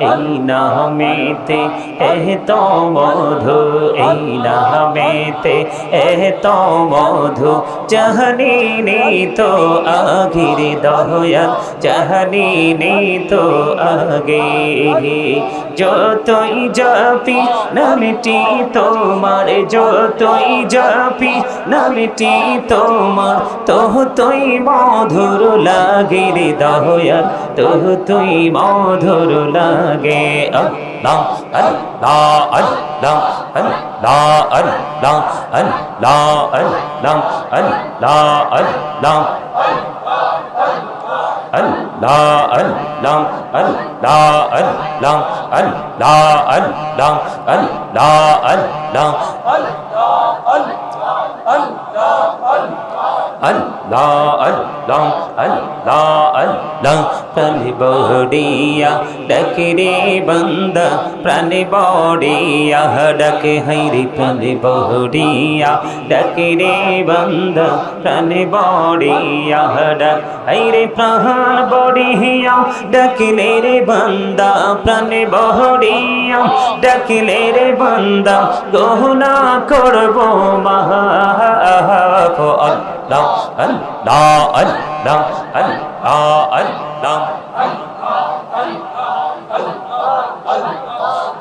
এই নামেতে এহ তো মধু, এই নামেতে এহ তো মধু। জাহানি নি তো আগির দয়াল, জাহানি নি তো আগে। যতই জাপি নামটি তোমার, যতই জাপি নামটি তোমার তোহ তুই মধুর লাগে রে দয়াল তোহ তুই মধুর লাগে আল্লাহ আল্লাহ আল্লাহ আল্লাহ আল্লাহ আল্লাহ আল্লাহ আল্লাহ আল্লাহ Allah Allah Allah Allah Allah Allah Allah Allah Allah Allah Allah Allah প্রাণে বড়িয়া ডাকে রে বন্দা প্রাণে বড়িয়া ডাকে হাইরে প্রাণে বড়িয়া ডাকে রে বন্দা প্রাণে বড়িয়া ডাক হাইরে প্রাণ বড়িয়া ডাকিলে রে বন্দা প্রাণে বড়িয়া ডাকিলে রে বন্দা গহনা করব মহা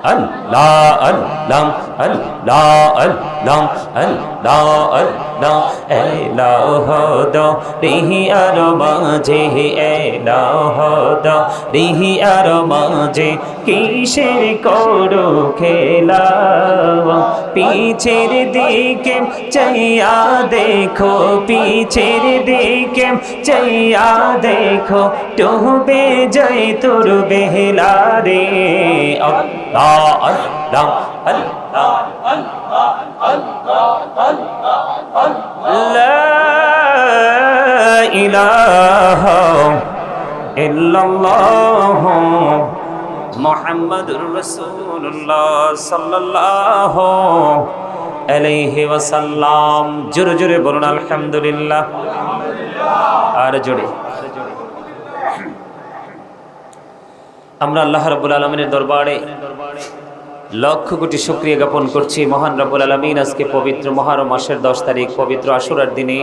Allah আল্লাহ আল্লাহ আল্লাহ Allah Allah Allah Allah Allah Allah এলাহ দো রিহি আর মাঝে এলাহ দো রিহি আর মাঝে কিসের করো খেলা পিছের দিকে চাইয়া দেখো পিছের দিকে চাইয়া দেখো ডুবে যাই তোর বেহলা রে আল্লাহ আল্লাহ মোহাম্মদুর রসুল্লাহ সাল্লাহ আলাইহি ওয়াসাল্লাম জোরে জোরে বলুন, আলহামদুলিল্লাহ। আর জোরে। আমরা আল্লাহ রাব্বুল আলামিনের দরবারে লক্ষ কোটি শুক্রিয়া জ্ঞাপন করছি মহান রাব্বুল আলামিন। আজকে পবিত্র মহারম মাসের দশ তারিখ, পবিত্র আশুরার দিনে।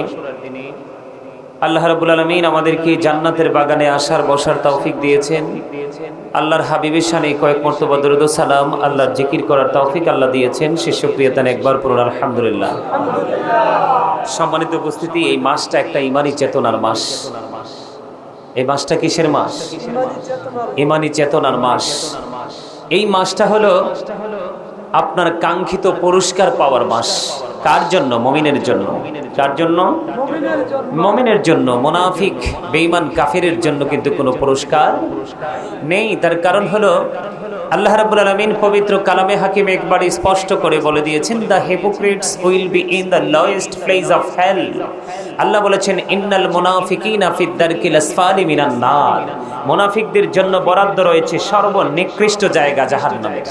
আল্লাহ রাব্বুল আলামিন আমাদেরকে জান্নাতের বাগানে আসার, বসার তৌফিক দিয়েছেন। আল্লাহর হাবিবের শানে কয়েক মর্তবা সালাম, আল্লাহর জিকির করার তৌফিক আল্লাহ দিয়েছেন। সে শুক্রিয়াতান একবার পড়ুন আলহামদুলিল্লাহ। সম্মানিত উপস্থিতি, এই মাসটা একটা ইমানি চেতনার মাস। এই মাসটা কিসের মাস? ইমানি চেতনার মাস। এই মাসটা হলো আপনার কাঙ্ক্ষিত পুরস্কার পাওয়ার মাস কার জন্য? মমিনের জন্য। কার জন্য? মমিনের জন্য। মোনাফিক, বেঈমান কাফিরের জন্য কিন্তু কোনো পুরস্কার নেই। তার কারণ হলো, আল্লাহ রাব্বুল আলামিন পবিত্র কালামে হাকিম একবার স্পষ্ট করে বলে দিয়েছেন the hypocrites will be in the lowest place of hell আল্লাহ বলেছেন, ইন্নাল মুনাফিকিনা ফিদ দারকিল আসফালি মিনান নার। মুনাফিকদের জন্য বরাদ্দ রয়েছে সর্বনিকৃষ্ট জায়গা জাহান্নামের।